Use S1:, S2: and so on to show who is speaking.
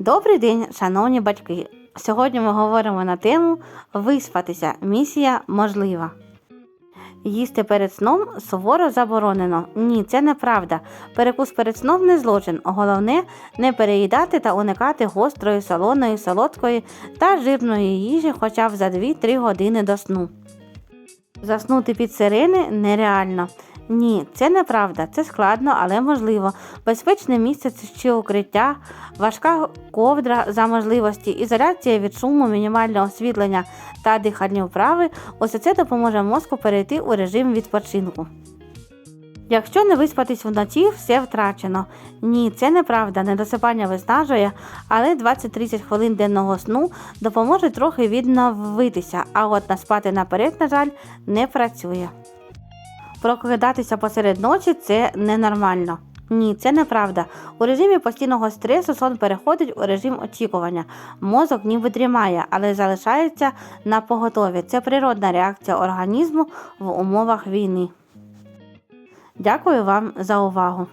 S1: Добрий день, шановні батьки. Сьогодні ми говоримо на тему виспатися. Місія можлива. Їсти перед сном суворо заборонено. Ні, це неправда. Перекус перед сном не злочин. Головне не переїдати та уникати гострої, солоної, солодкої та жирної їжі хоча б за 2-3 години до сну. Заснути під сирени нереально. Ні, це неправда, це складно, але можливо. Безпечне місце це чи укриття, важка ковдра за можливості, ізоляція від шуму, мінімальне освітлення та дихальні вправи усе це допоможе мозку перейти у режим відпочинку. Якщо не виспатись вночі, все втрачено. Ні, це неправда, недосипання виснажує, але 20-30 хвилин денного сну допоможе трохи відновитися, а от наспати наперед, на жаль, не працює. Прокидатися посеред ночі це ненормально. Ні, це неправда. У режимі постійного стресу сон переходить у режим очікування. Мозок ніби дрімає, але залишається на поготові. Це природна реакція організму в умовах війни. Дякую вам за увагу!